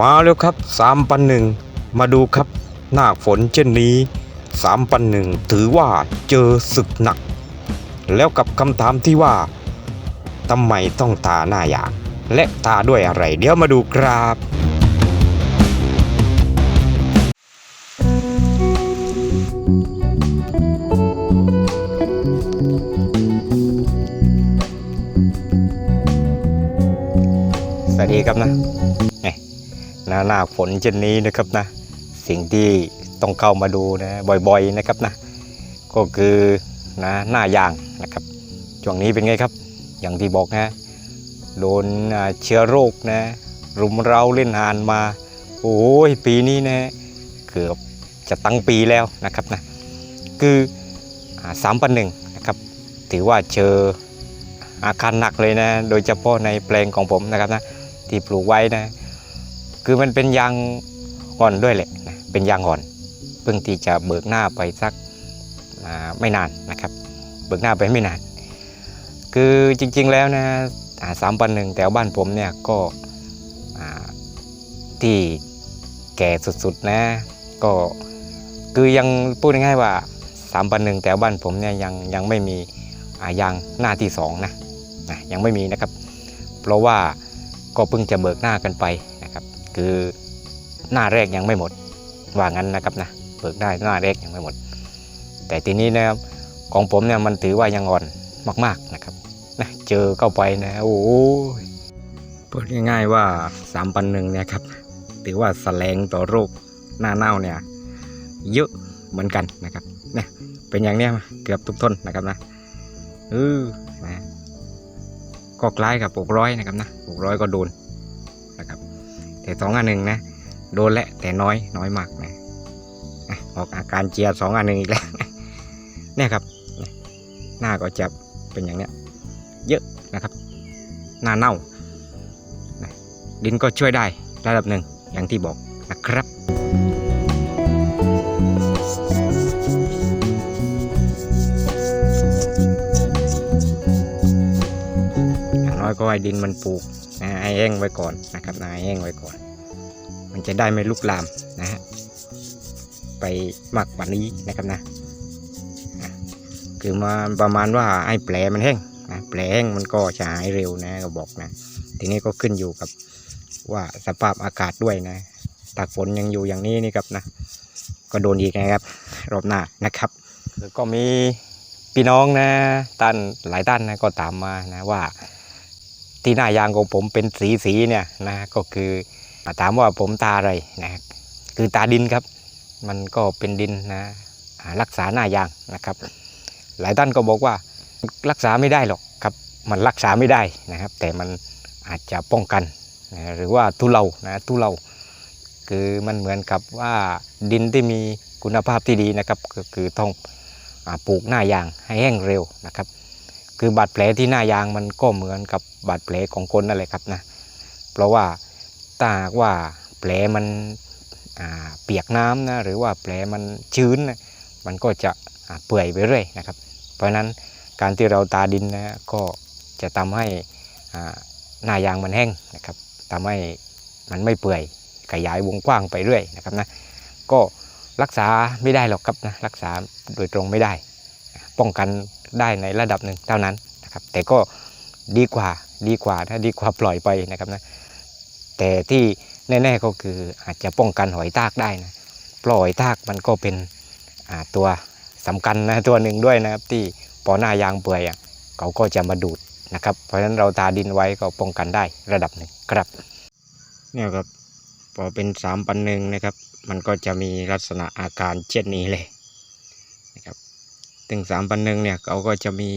มาแล้วครับสามปันหนึ่งมาดูครับหน้าฝนเช่นนี้สามปันหนึ่งถือว่าเจอศึกหนัก แล้วกับคำถามที่ว่าทำไมต้องตาหน้าอยาก และตาด้วยอะไร เดี๋ยวมาดูครับสวัสดีครับนะ น้าหน้าฝนเช่นนี้นะครับนะสิ่งที่ต้องเข้ามาดูนะบ่อยๆนะครับนะก็คือนะหน้ายางนะครับช่วงนี้เป็นไงครับ อย่างที่บอกนะโดนเชื้อโรคนะ รุมเร้าเล่นหานมา โอ้ยปีนี้นะเกือบจะตั้งปีแล้วนะครับนะคือสามปันหนึ่งนะครับถือว่าเจออาการหนักเลยนะ โดยเฉพาะในแปลงของผมนะครับนะที่ปลูกไว้นะ คือมันเป็นยางอ่อนด้วยแหละนะเป็นยางอ่อน เพิ่งที่จะเบิกหน้าไปสักไม่นานนะครับ เบิกหน้าไปไม่นาน คือจริงๆแล้วนะสามปันหนึ่งแต่บ้านผมเนี่ยก็ที่แก่สุดๆนะ ก็คือยังพูดง่ายๆว่าสามปันหนึ่งแต่บ้านผมเนี่ยยังยังไม่มีายางหน้าที่สองนะนะยังไม่มีนะครับ เพราะว่าก็เพิ่งจะเบิกหน้ากันไป คือหน้าแรกยังไม่หมด ว่างั้นนะครับนะเบิกได้หน้าแรกยังไม่หมด แต่ทีนี้นะครับของผมเนี่ยมันถือว่ายังอ่อนมาก ๆนะครับนะเจอเข้าไปนะโอ้ยพูดง่ายๆว่าสามปันหนึ่งเนี่ยครับถือว่าแสลงต่อโรคหน้าเน่าเนี่ยเยอะเหมือนกันนะครับเนี่ยเป็นอย่างเนี้ยเกือบทุกต้นนะครับนะเออนะก็คล้ายกับปลูกร้อยนะครับนะปลูกร้อยก็โดน แต่สองอันหนึ่งนะ โดนแหละแต่น้อยน้อยมากนะออกอาการเจียสองอันหนึ่งอีกแล้วเนี่ยครับ หน้าก็จะเป็นอย่างเนี้ย เยอะนะครับ หน้าเน่า ดินก็ช่วยได้ระดับหนึ่งอย่างที่บอกนะครับอย่างน้อยก็ให้ดินมันปลูก นะให้แห้งไว้ก่อนนะครับนะให้แห้งไว้ก่อน มันจะได้ไม่ลุกลามนะฮะไปมากกว่านี้นะครับนะคือมาประมาณว่าให้แผลมันแห้งนะแผลแห้งมันก็จะหายเร็วนะก็บอกนะ ทีนี้ก็ขึ้นอยู่กับว่าสภาพอากาศด้วยนะตากฝนยังอยู่อย่างนี้นี่ครับนะก็โดนอีกนะครับ รอบหน้านะครับก็มีพี่น้องนะท่านหลายท่านนะก็ตามมานะว่า ที่หน้ายางของผมเป็นสีสีเนี่ยนะก็คือถามว่าผมตาอะไรนะคือตาดินครับ มันก็เป็นดินนะรักษาหน้ายางนะครับ หลายท่านก็บอกว่ารักษาไม่ได้หรอกครับ มันรักษาไม่ได้นะครับ แต่มันอาจจะป้องกันนะหรือว่าทุเลานะทุเลาคือมันเหมือนกับว่าดินที่มีคุณภาพที่ดีนะครับ ก็คือต้องอปลูกหน้ายางให้แห้งเร็วนะครับ คือบาดแผลที่หน้ายางมันก็เหมือนกับบาดแผลของคนนั่นแหละครับนะเพราะว่าถ้าหากว่าแผลมันเปียกน้ำนะหรือว่าแผลมันชื้นนะมันก็จะเปื่อยไปเรื่อยนะครับ เพราะฉะนั้นการที่เราตาดินนะก็จะทำให้หน้ายางมันแห้งนะครับทำให้มันไม่เปื่อยขยายวงกว้างไปเรื่อยนะครับนะก็รักษาไม่ได้หรอกครับนะรักษาโดยตรงไม่ได้ ป้องกัน ได้ในระดับหนึ่งเท่านั้นนะครับ แต่ก็ดีกว่าดีกว่าถ้าดีกว่าปล่อยไปนะครับนะแต่ที่แน่ๆก็คืออาจจะป้องกันหอยทากได้นะปล่อยทากมันก็เป็นตัวสำคัญนะตัวหนึ่งด้วยนะครับ ที่พอหน้ายางเปื่อยอะเขาก็จะมาดูดนะครับ เพราะฉะนั้นเราทาดินไว้ก็ป้องกันได้ระดับหนึ่งครับเนี่ยครับพอเป็นสามปันหนึ่งนะครับ มันก็จะมีลักษณะอาการเช่นนี้เลย ถึงสามพันหนึ่งเนี่ยเขาก็จะมี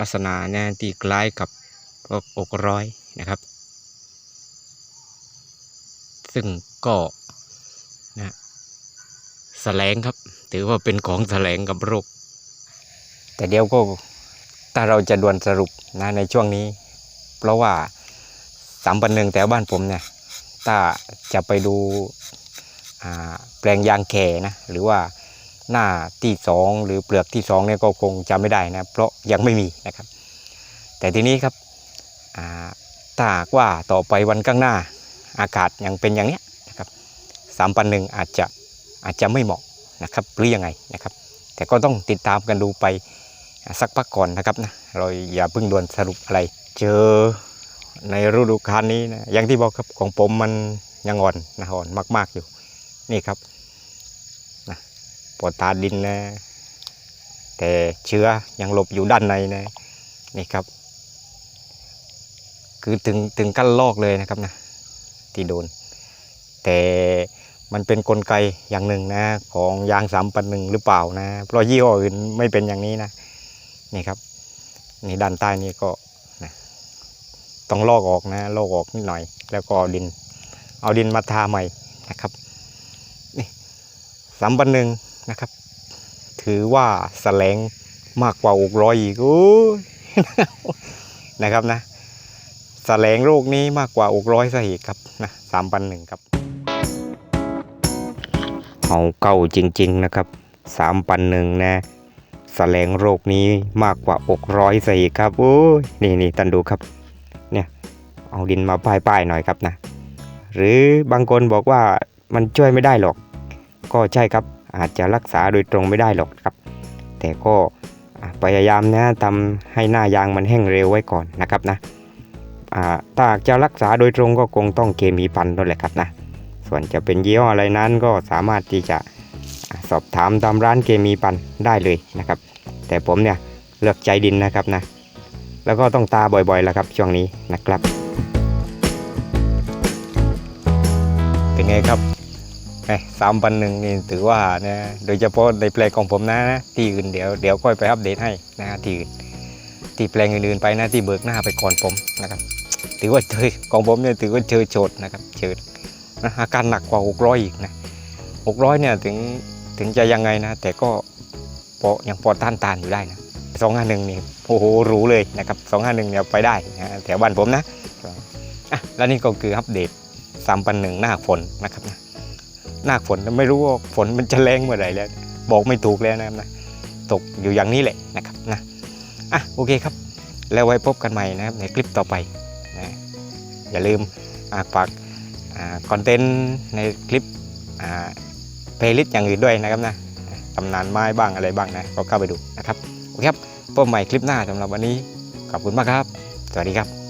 ลักษณะเนี่ยที่คล้ายกับพวกอกร้อยนะครับ ซึ่งก็นะแสลงครับ ถือว่าเป็นของแสลงกับโรคแต่เดี๋ยวก็ถ้าเราจะด่วนสรุปนะในช่วงนี้ เพราะว่าสามพันหนึ่งแต่บ้านผมเนี่ยถ้าจะไปดูแปลงยางแก่นะหรือว่า หน้าที่สองหรือเปลือกที่สองเนี่ยก็คงจำไม่ได้นะเพราะยังไม่มีนะครับ แต่ทีนี้ครับอ่าถ้าหากว่าต่อไปวันข้างหน้าอากาศยังเป็นอย่างเนี้ยนะครับสามปันหนึ่งอาจจะอาจจะไม่เหมาะนะครับหรือยังไงนะครับ แต่ก็ต้องติดตามกันดูไปสักพักก่อนนะครับนะเราอย่าเพิ่งด่วนสรุปอะไร เจอในฤดูกาลนี้นะอย่างที่บอกครับของผมมันยังอ่อนนะอ่อนมาก ๆอยู่นี่ครับ ปวดตาดินนะ แต่เชื้อยังหลบอยู่ด้านในนะนี่ครับ คือถึงถึงกั้นลอกเลยนะครับนะที่โดน แต่มันเป็นนกลไกอย่างหนึ่งนะ ของยางสามปันหนึ่งหรือเปล่านะ เพราะยี่ห้ออื่นไม่เป็นอย่างนี้นะนี่ครับนี่ด้านใต้นี่ก็นะต้องลอกออกนะลอกออกนิดหน่อย แล้วก็ดิน เอาดินมาทาใหม่นะครับนี่สามปันหนึ่ง นะครับ ถือว่าแสลงมากกว่าอกร้อยอีกโอ้นะครับนะแสลงโรคนี้มากกว่าอกร้อยซะอีกครับนะสามพันหนึ่งครับเอาเก่าจริง ๆนะครับสามพันหนึ่งนะแสลงโรคนี้มากกว่าอกร้อยซะอีกครับโอ้ยนี่นี่ตันดูครับเนี่ยเอาดินมาป้ายๆหน่อยครับนะ หรือบางคนบอกว่ามันช่วยไม่ได้หรอก ก็ใช่ครับ อาจจะรักษาโดยตรงไม่ได้หรอกครับ แต่ก็พยายามนะทำให้หน้ายางมันแห้งเร็วไว้ก่อนนะครับนะถ้าหากจะรักษาโดยตรงก็คงต้องเคมีพันนั่นแหละครับนะส่วนจะเป็นยี่ห้ออะไรนั้นก็สามารถที่จะสอบถามตามร้านเคมีพันได้เลยนะครับ แต่ผมเนี่ยเลือกใจดินนะครับนะแล้วก็ต้องตาบ่อยๆแล้วครับช่วงนี้นะครับ เป็นไงครับ สามพันหนึ่งนี่ถือว่านะโดยเฉพาะในแปลงของผมนะที่อื่นเดี๋ยวเดี๋ยวค่อยไปอัปเดตให้นะที่อื่นที่แปลงอื่นๆไปนะที่เบิกหน้าไปก่อนผมนะครับ ถือว่าเจอของผมเนี่ยถือว่าเจอโจทย์นะครับเจอนะอาการหนักกว่า 600 อีกนะ600 เนี่ยถึงถึงจะยังไงนะ แต่ก็พอยังพอต้านทานอยู่ได้นะ251นี่โอ้โหรู้เลยนะครับ251เนี่ยไปได้นะแถวบ้านผมนะอะแล้วนี่ก็คืออัปเดต3,1หน้าฝนนะครับนะ หน้าฝนไม่รู้ว่าฝนมันจะแรงเมื่อไหร่แล้ว บอกไม่ถูกแล้วนะครับนะตกอยู่อย่างนี้แหละนะครับนะอะโอเคครับ แล้วไว้พบกันใหม่นะครับในคลิปต่อไปนะอย่าลืมฝากคอนเทนต์ในคลิปเพลย์ลิสต์อย่างอื่นด้วยนะครับนะตำนานไม้บ้างอะไรบ้างนะก็เข้าไปดูนะครับโอเคครับพบใหม่คลิปหน้าสำหรับวันนี้ขอบคุณมากครับ สวัสดีครับ